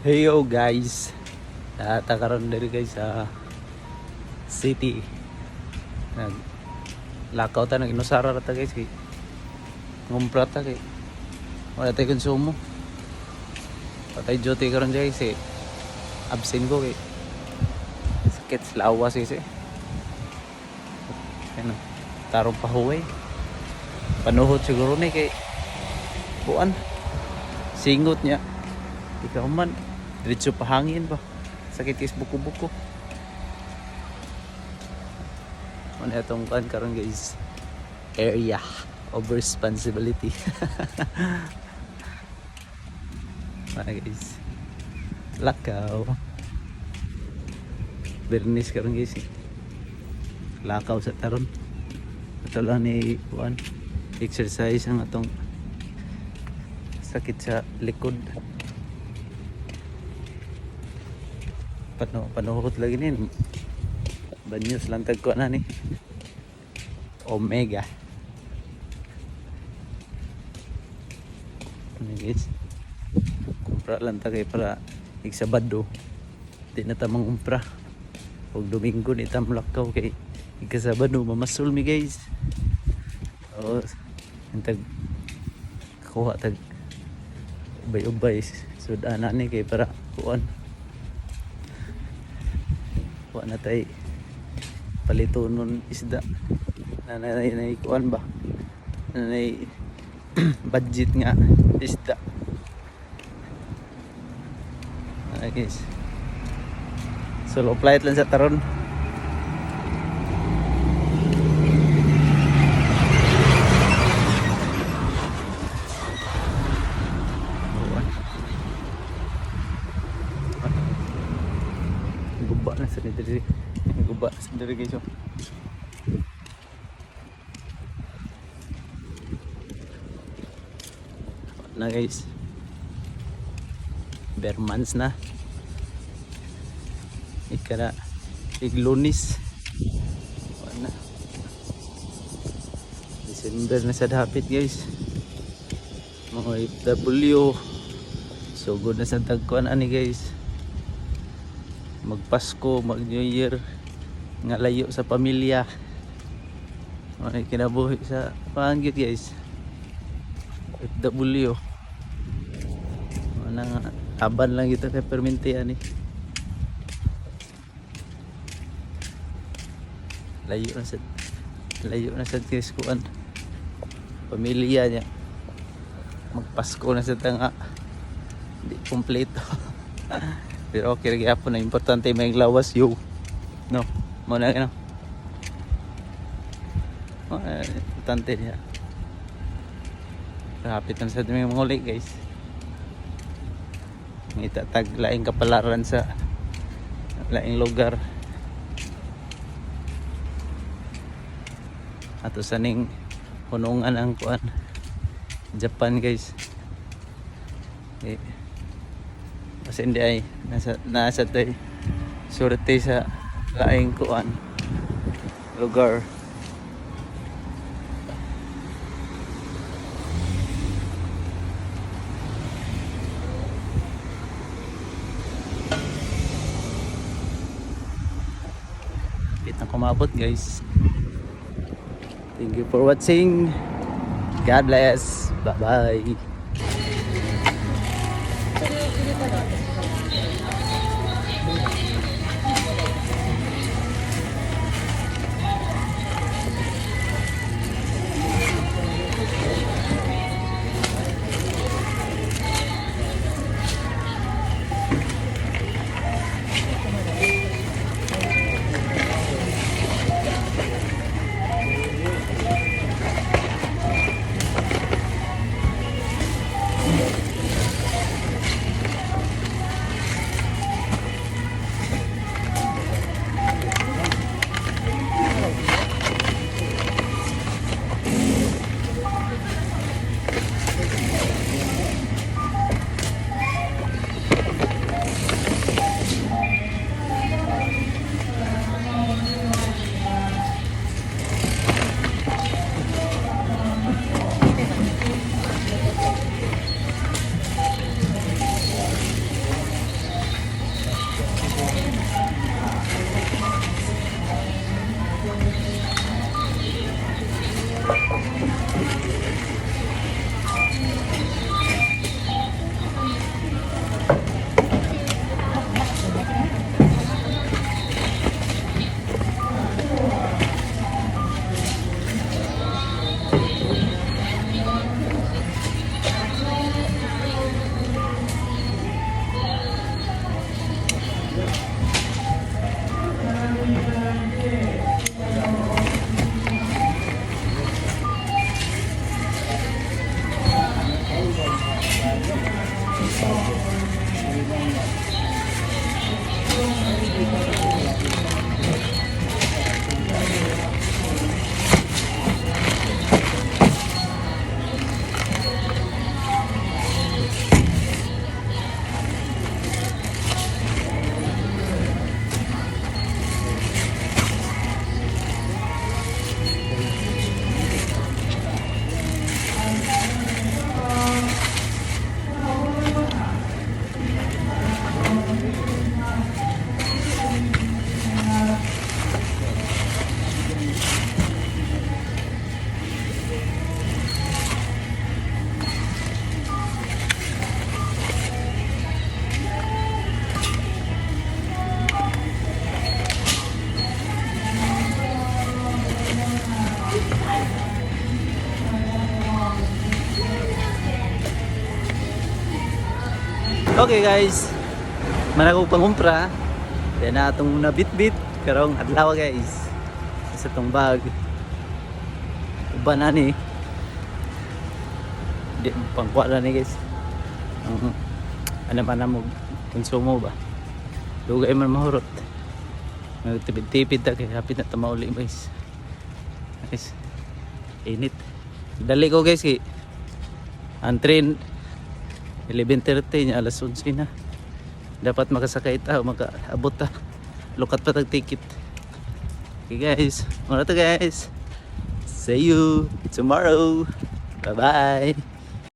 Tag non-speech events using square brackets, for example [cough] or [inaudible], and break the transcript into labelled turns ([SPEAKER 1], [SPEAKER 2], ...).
[SPEAKER 1] Heyo guys. Tatakaroon diri guys sa city. Nag lakaw ta nag inusara ra ta guys kay ngumpra ta kay wala tayo konsumo. Patay duty karon guys eh. Absent ko kay sakit sa lawas kasi. Ano, tarong pahuway. Panuhot siguro ni kay buwan. Singot niya. Ikaw man, diretso pa hangin ba? Sakit is buko-buko. Ano itong kan karon guys? Area of responsibility. [laughs] Ano guys? Lakaw. Bernis karon guys. Lakaw sa taron. Ito lang ni Juan. Exercise ang atong sakit sa likod. Pano, panuhot lagi nin. Banyos lang tagko na ni. Omega. Ano guys? Kumpra lang tagay para iksabado. Di na tamang kumpra. Huwag Domingo ni tam lakaw kay ikasabado mamasul mi guys. Ang tag kuha tag ubay-ubay sudanan ni kay para kuan kuha na tay palito nun isda. Na na kuan ba? Na na [clears throat] budget nga isda. Okay guys. So low flight lang sa taron Kuan. guba na sa diri diri guys na guys. Bare months na. Ikara iglunis. Na December na sa dapit guys. Mga FW so good na sa tagkuan ani guys. Magpasko, mag New Year nga layo sa pamilya. May kinabuhi sa panggit guys. FW ano nga aban lang ito kay perminti ani. Layo na sa layo na sa kiskuan pamilya niya. Magpasko na sa tanga. Hindi kompleto [laughs] pero okay po na. Importante may lawas yo. No mo na. Ano oh, eh, importante niya. Kapit na sa mga muli guys. Itatag laing kapalaran sa laing lugar. Ato saning punungan ang kuan Japan guys. Eh, kasi hindi ay nasa, nasa tay surte sa laing kuan lugar Kita kumabot guys. Thank you for watching. God bless. Bye-bye. Okay guys. Manako pangumpra. Then na atong nabit-bit karong adlaw guys. Sa tong bag. Uban na ni. Di pangkuha na ni guys. Ang ano pa na mo konsumo ba. Dugay man mahurot. Nagtipid-tipid ta kay hapit na tamauli guys. Guys. Init. Dali ko guys kay ang train 11.30 niya alas 11 na. Dapat makasakay ta makaabot ta. Lukat pa tag ticket. Okay guys. Muna to guys. See you tomorrow. Bye bye